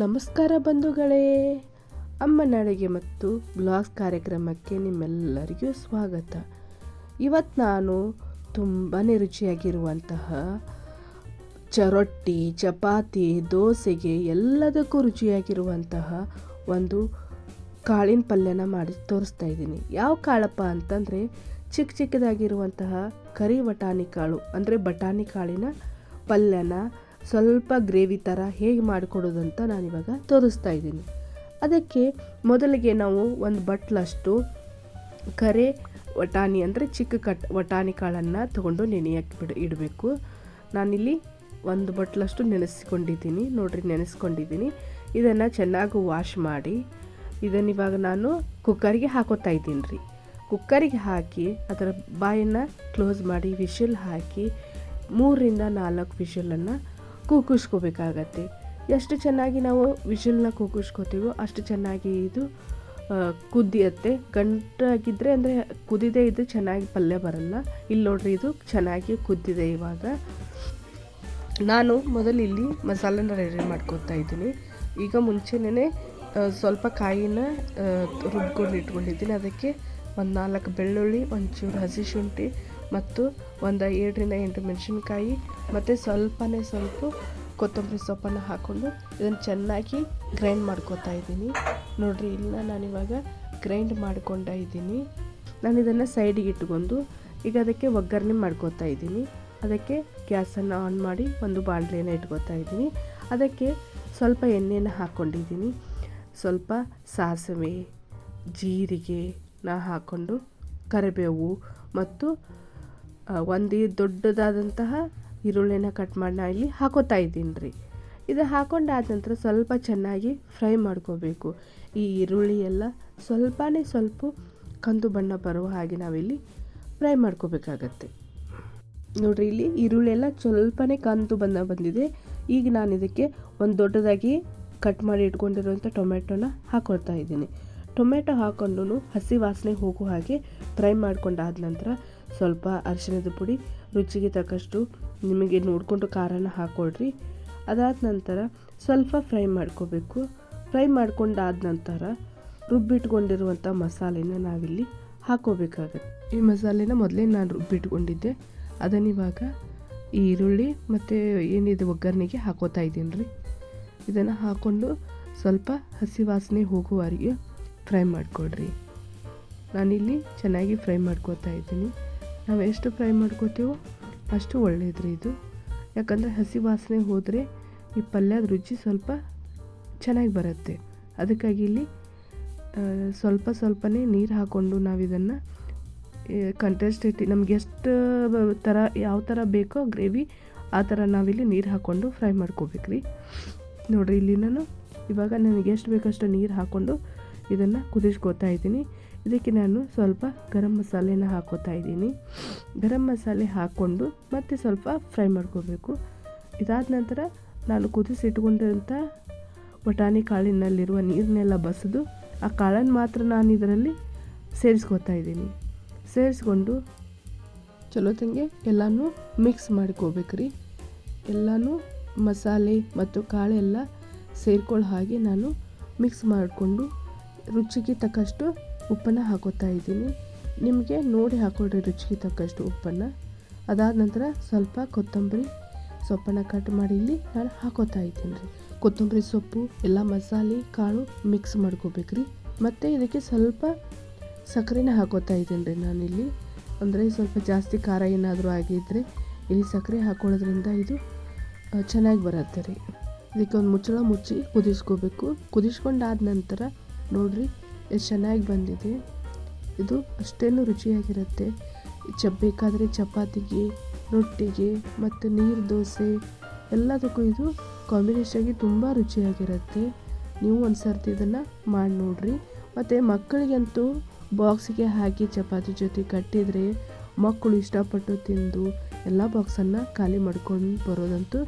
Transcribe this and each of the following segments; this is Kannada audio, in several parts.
ನಮಸ್ಕಾರ ಬಂಧುಗಳೇ ಅಮ್ಮನ ಅಡುಗೆ ಮತ್ತು ಬ್ಲಾಗ್ಸ್ ಕಾರ್ಯಕ್ರಮಕ್ಕೆ ನಿಮ್ಮೆಲ್ಲರಿಗೂ ಸ್ವಾಗತ. ಇವತ್ತು ನಾನು ತುಂಬಾ ರುಚಿಯಾಗಿರುವಂತಹ ಚರೊಟ್ಟಿ ರೊಟ್ಟಿ ಚಪಾತಿ, ದೋಸೆಗೆ ಎಲ್ಲದಕ್ಕೂ ರುಚಿಯಾಗಿರುವಂತಹ ಒಂದು ಕಾಳಿನ ಪಲ್ಯನ ಮಾಡಿ ತೋರಿಸ್ತಾ ಇದ್ದೀನಿ. ಯಾವ ಕಾಳಪ್ಪ ಅಂತಂದರೆ ಚಿಕ್ಕ ಚಿಕ್ಕದಾಗಿರುವಂತಹ ಕರಿ ಬಟಾಣಿ ಕಾಳು, ಅಂದರೆ ಬಟಾಣಿ ಕಾಳಿನ ಪಲ್ಯನ ಸ್ವಲ್ಪ ಗ್ರೇವಿ ಥರ ಹೇಗೆ ಮಾಡಿಕೊಡೋದು ಅಂತ ನಾನಿವಾಗ ತೋರಿಸ್ತಾ ಇದ್ದೀನಿ. ಅದಕ್ಕೆ ಮೊದಲಿಗೆ ನಾವು ಒಂದು ಬಟ್ಲಷ್ಟು ಕರೆ ವಟಾಣಿ ಅಂದರೆ ಚಿಕ್ಕ ಕಟ್ ವಟಾಣಿ ಕಾಳನ್ನು ತೊಗೊಂಡು ನೆನೆಯಕ್ಕೆ ಬಿಡ ಇಡಬೇಕು. ನಾನಿಲ್ಲಿ ಒಂದು ಬಟ್ಲಷ್ಟು ನೆನೆಸ್ಕೊಂಡಿದ್ದೀನಿ. ನೋಡಿರಿ, ನೆನೆಸ್ಕೊಂಡಿದ್ದೀನಿ. ಇದನ್ನು ಚೆನ್ನಾಗಿ ವಾಶ್ ಮಾಡಿ ಇದನ್ನು ಇವಾಗ ನಾನು ಕುಕ್ಕರಿಗೆ ಹಾಕೋತಾ ಇದ್ದೀನಿ ರೀ. ಕುಕ್ಕರಿಗೆ ಹಾಕಿ ಅದರ ಬಾಯನ್ನು ಕ್ಲೋಸ್ ಮಾಡಿ ವಿಷಲ್ ಹಾಕಿ ಮೂರರಿಂದ ನಾಲ್ಕು ವಿಷಲನ್ನು ಕೂಗಿಸ್ಕೋಬೇಕಾಗತ್ತೆ ಎಷ್ಟು ಚೆನ್ನಾಗಿ ನಾವು ವಿಷಲ್ನ ಕೂಗಿಸ್ಕೋತೀವೋ ಅಷ್ಟು ಚೆನ್ನಾಗಿ ಇದು ಕುದಿಯತ್ತೆ. ಗಂಟಾಗಿದ್ದರೆ ಅಂದರೆ ಕುದಿದೇ ಇದ್ದರೆ ಚೆನ್ನಾಗಿ ಪಲ್ಯ ಬರಲ್ಲ. ಇಲ್ಲಿ ನೋಡ್ರಿ ಇದು ಚೆನ್ನಾಗಿ ಕುದ್ದಿದೆ ಇವಾಗ. ನಾನು ಮೊದಲು ಇಲ್ಲಿ ಮಸಾಲೆನ ರೆಡಿ ಮಾಡ್ಕೊತಾ ಇದ್ದೀನಿ. ಈಗ ಮುಂಚೆನೇ ಸ್ವಲ್ಪ ಕಾಯಿನ ರುಬ್ಕೊಂಡು ಇಟ್ಕೊಂಡಿದ್ದೀನಿ. ಅದಕ್ಕೆ ಒಂದು ನಾಲ್ಕು ಬೆಳ್ಳುಳ್ಳಿ, ಒಂಚೂರು ಹಸಿ ಶುಂಠಿ ಮತ್ತು ಒಂದು ಏಳರಿಂದ ಎಂಟು ಮೆಣಸಿನ್ಕಾಯಿ, ಮತ್ತು ಸ್ವಲ್ಪನೇ ಸ್ವಲ್ಪ ಕೊತ್ತಂಬರಿ ಸೊಪ್ಪನ್ನು ಹಾಕ್ಕೊಂಡು ಇದನ್ನು ಚೆನ್ನಾಗಿ ಗ್ರೈಂಡ್ ಮಾಡ್ಕೊತಾ ಇದ್ದೀನಿ. ನೋಡಿರಿ ಇಲ್ಲ ನಾನಿವಾಗ ಗ್ರೈಂಡ್ ಮಾಡ್ಕೊಂಡ ಇದ್ದೀನಿ. ನಾನು ಇದನ್ನು ಸೈಡಿಗೆ ಇಟ್ಕೊಂಡು ಈಗ ಅದಕ್ಕೆ ಒಗ್ಗರಣೆ ಮಾಡ್ಕೋತಾ ಇದ್ದೀನಿ. ಅದಕ್ಕೆ ಗ್ಯಾಸನ್ನು ಆನ್ ಮಾಡಿ ಒಂದು ಬಾಣಲೆಯನ್ನು ಇಟ್ಕೋತಾ ಇದ್ದೀನಿ. ಅದಕ್ಕೆ ಸ್ವಲ್ಪ ಎಣ್ಣೆಯನ್ನು ಹಾಕ್ಕೊಂಡಿದ್ದೀನಿ ಸ್ವಲ್ಪ ಸಾಸಿವೆ, ಜೀರಿಗೆ ನಾ ಹಾಕ್ಕೊಂಡು ಕರಿಬೇವು ಮತ್ತು ಒಂದು ದೊಡ್ಡದಾದಂತಹ ಈರುಳ್ಳಿನ ಕಟ್ ಮಾಡಿ ನಾ ಇಲ್ಲಿ ಹಾಕೋತಾ ಇದ್ದೀನಿ ರೀ. ಇದು ಹಾಕೊಂಡಾದ ನಂತರ ಸ್ವಲ್ಪ ಚೆನ್ನಾಗಿ ಫ್ರೈ ಮಾಡ್ಕೋಬೇಕು. ಈ ಈರುಳ್ಳಿ ಎಲ್ಲ ಸ್ವಲ್ಪನೇ ಸ್ವಲ್ಪ ಕಂದು ಬಣ್ಣ ಬರುವ ಹಾಗೆ ನಾವಿಲ್ಲಿ ಫ್ರೈ ಮಾಡ್ಕೋಬೇಕಾಗತ್ತೆ. ನೋಡಿರಿ, ಇಲ್ಲಿ ಈರುಳ್ಳಿ ಎಲ್ಲ ಸ್ವಲ್ಪನೇ ಕಂದು ಬಣ್ಣ ಬಂದಿದೆ. ಈಗ ನಾನು ಇದಕ್ಕೆ ಒಂದು ದೊಡ್ಡದಾಗಿ ಕಟ್ ಮಾಡಿ ಇಟ್ಕೊಂಡಿರುವಂಥ ಟೊಮೆಟೊನ ಹಾಕೊಳ್ತಾ ಇದ್ದೀನಿ. ಟೊಮೆಟೊ ಹಾಕೊಂಡು ಹಸಿ ವಾಸನೆ ಹೋಗೋ ಹಾಗೆ ಫ್ರೈ ಮಾಡ್ಕೊಂಡಾದ ನಂತರ ಸ್ವಲ್ಪ ಅರಿಶಿಣದ ಪುಡಿ, ರುಚಿಗೆ ತಕ್ಕಷ್ಟು ನಿಮಗೆ ನೋಡಿಕೊಂಡು ಖಾರನ ಹಾಕ್ಕೊಳ್ರಿ ಅದಾದ ನಂತರ ಸ್ವಲ್ಪ ಫ್ರೈ ಮಾಡ್ಕೋಬೇಕು. ಫ್ರೈ ಮಾಡ್ಕೊಂಡಾದ ನಂತರ ರುಬ್ಬಿಟ್ಕೊಂಡಿರುವಂಥ ಮಸಾಲೆನ ನಾವಿಲ್ಲಿ ಹಾಕೋಬೇಕಾಗತ್ತೆ. ಈ ಮಸಾಲೆನ ಮೊದಲೇ ನಾನು ರುಬ್ಬಿಟ್ಕೊಂಡಿದ್ದೆ. ಅದನ್ನಿವಾಗ ಈ ಈರುಳ್ಳಿ ಮತ್ತು ಏನಿದೆ ಒಗ್ಗರಣೆಗೆ ಹಾಕೋತಾ ಇದ್ದೀನಿ ರೀ. ಇದನ್ನು ಹಾಕ್ಕೊಂಡು ಸ್ವಲ್ಪ ಹಸಿ ವಾಸನೆ ಹೋಗುವವರೆಗೆ ಫ್ರೈ ಮಾಡಿಕೊಡ್ರಿ. ನಾನಿಲ್ಲಿ ಚೆನ್ನಾಗಿ ಫ್ರೈ ಮಾಡ್ಕೋತಾ ಇದ್ದೀನಿ. ನಾವು ಎಷ್ಟು ಫ್ರೈ ಮಾಡ್ಕೋತೀವೋ ಅಷ್ಟು ಒಳ್ಳೆಯದು ಇದು. ಯಾಕಂದರೆ ಹಸಿ ವಾಸನೆ ಹೋದರೆ ಈ ಪಲ್ಯದ ರುಚಿ ಸ್ವಲ್ಪ ಚೆನ್ನಾಗಿ ಬರುತ್ತೆ. ಅದಕ್ಕಾಗಿ ಇಲ್ಲಿ ಸ್ವಲ್ಪ ಸ್ವಲ್ಪನೇ ನೀರು ಹಾಕ್ಕೊಂಡು ನಾವು ಇದನ್ನು ಕಂಟೆಸ್ಟೇಟಿ ನಮ್ಗೆ ಎಷ್ಟು ಥರ ಯಾವ ಥರ ಬೇಕೋ ಗ್ರೇವಿ, ಆ ಥರ ನಾವಿಲ್ಲಿ ನೀರು ಹಾಕ್ಕೊಂಡು ಫ್ರೈ ಮಾಡ್ಕೋಬೇಕ್ರಿ. ನೋಡಿರಿ ಇಲ್ಲಿ ನಾನು ಇವಾಗ ನನಗೆ ಎಷ್ಟು ಬೇಕಷ್ಟು ನೀರು ಹಾಕ್ಕೊಂಡು ಇದನ್ನು ಕುದಿಸ್ಕೋತಾ ಇದ್ದೀನಿ. ಇದಕ್ಕೆ ನಾನು ಸ್ವಲ್ಪ ಗರಂ ಮಸಾಲೆನ ಹಾಕೋತಾ ಇದ್ದೀನಿ. ಗರಂ ಮಸಾಲೆ ಹಾಕ್ಕೊಂಡು ಮತ್ತೆ ಸ್ವಲ್ಪ ಫ್ರೈ ಮಾಡ್ಕೋಬೇಕು. ಇದಾದ ನಂತರ ನಾನು ಕುದಿಸಿಟ್ಕೊಂಡಿರೋಂಥ ಬಟಾಣಿ ಕಾಳಿನಲ್ಲಿರುವ ನೀರನ್ನೆಲ್ಲ ಬಸಿದು, ಆ ಕಾಳನ್ನು ಮಾತ್ರ ನಾನು ಇದರಲ್ಲಿ ಸೇರಿಸ್ಕೋತಾ ಇದ್ದೀನಿ. ಸೇರಿಸ್ಕೊಂಡು ಚಲೋ ತಂಗೆ ಎಲ್ಲನೂ ಮಿಕ್ಸ್ ಮಾಡ್ಕೋಬೇಕ್ರಿ ಎಲ್ಲನೂ ಮಸಾಲೆ ಮತ್ತು ಕಾಳೆಲ್ಲ ಸೇರ್ಕೊಳ್ಳೋ ಹಾಗೆ ನಾನು ಮಿಕ್ಸ್ ಮಾಡಿಕೊಂಡು ರುಚಿಗೆ ತಕ್ಕಷ್ಟು ಉಪ್ಪನ್ನು ಹಾಕೋತಾ ಇದ್ದೀನಿ. ನಿಮಗೆ ನೋಡಿ ಹಾಕೊಳ್ರಿ ರುಚಿಗೆ ತಕ್ಕಷ್ಟು ಉಪ್ಪನ್ನು. ಅದಾದ ನಂತರ ಸ್ವಲ್ಪ ಕೊತ್ತಂಬರಿ ಸೊಪ್ಪನ್ನು ಕಟ್ ಮಾಡಿ ಇಲ್ಲಿ ನಾನು ಹಾಕೋತಾ ಇದ್ದೀನಿ ರೀ. ಕೊತ್ತಂಬರಿ ಸೊಪ್ಪು, ಎಲ್ಲ ಮಸಾಲೆ, ಕಾಳು ಮಿಕ್ಸ್ ಮಾಡ್ಕೋಬೇಕ್ರಿ. ಮತ್ತು ಇದಕ್ಕೆ ಸ್ವಲ್ಪ ಸಕ್ಕರೆನ ಹಾಕೋತಾ ಇದ್ದೀನಿ ರೀ ನಾನಿಲ್ಲಿ ಅಂದರೆ ಸ್ವಲ್ಪ ಜಾಸ್ತಿ ಖಾರ ಏನಾದರೂ ಆಗಿದ್ದರೆ ಇಲ್ಲಿ ಸಕ್ಕರೆ ಹಾಕೊಳ್ಳೋದ್ರಿಂದ ಇದು ಚೆನ್ನಾಗಿ ಬರುತ್ತೆ ರೀ. ಇದಕ್ಕೆ ಒಂದು ಮುಚ್ಚಳ ಮುಚ್ಚಿ ಕುದಿಸ್ಕೋಬೇಕು. ಕುದಿಸ್ಕೊಂಡಾದ ನಂತರ ನೋಡಿರಿ ಎಷ್ಟು ಚೆನ್ನಾಗಿ ಬಂದಿದೆ. ಇದು ಅಷ್ಟೇನು ರುಚಿಯಾಗಿರುತ್ತೆ. ಚ ಬೇಕಾದರೆ ಚಪಾತಿಗೆ, ರೊಟ್ಟಿಗೆ ಮತ್ತು ನೀರು ದೋಸೆ, ಎಲ್ಲದಕ್ಕೂ ಇದು ಕಾಂಬಿನೇಷನ್ಗೆ ತುಂಬ ರುಚಿಯಾಗಿರುತ್ತೆ. ನೀವು ಒಂದು ಸರ್ತಿ ಇದನ್ನು ಮಾಡಿ ನೋಡ್ರಿ. ಮತ್ತು ಮಕ್ಕಳಿಗಂತೂ ಬಾಕ್ಸಿಗೆ ಹಾಕಿ ಚಪಾತಿ ಜೊತೆ ಕಟ್ಟಿದರೆ, ಮಕ್ಕಳು ಇಷ್ಟಪಟ್ಟು ತಿಂದು ಎಲ್ಲ ಬಾಕ್ಸನ್ನು ಖಾಲಿ ಮಾಡ್ಕೊಂಡು ಬರೋದಂತೂ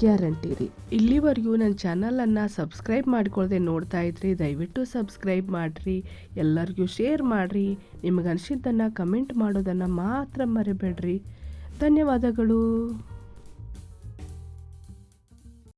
ಗ್ಯಾರಂಟಿ ರೀ. ಇಲ್ಲಿವರೆಗೂ ನನ್ನ ಚಾನಲನ್ನು ಸಬ್ಸ್ಕ್ರೈಬ್ ಮಾಡ್ಕೊಳ್ಳದೆ ನೋಡ್ತಾ ಇದ್ರಿ ದಯವಿಟ್ಟು ಸಬ್ಸ್ಕ್ರೈಬ್ ಮಾಡಿರಿ, ಎಲ್ಲರಿಗೂ ಶೇರ್ ಮಾಡಿರಿ, ನಿಮಗೆ ಅನಿಸಿದ್ದನ್ನು ಕಮೆಂಟ್ ಮಾಡೋದನ್ನು ಮಾತ್ರ ಮರಿಬೇಡ್ರಿ. ಧನ್ಯವಾದಗಳು.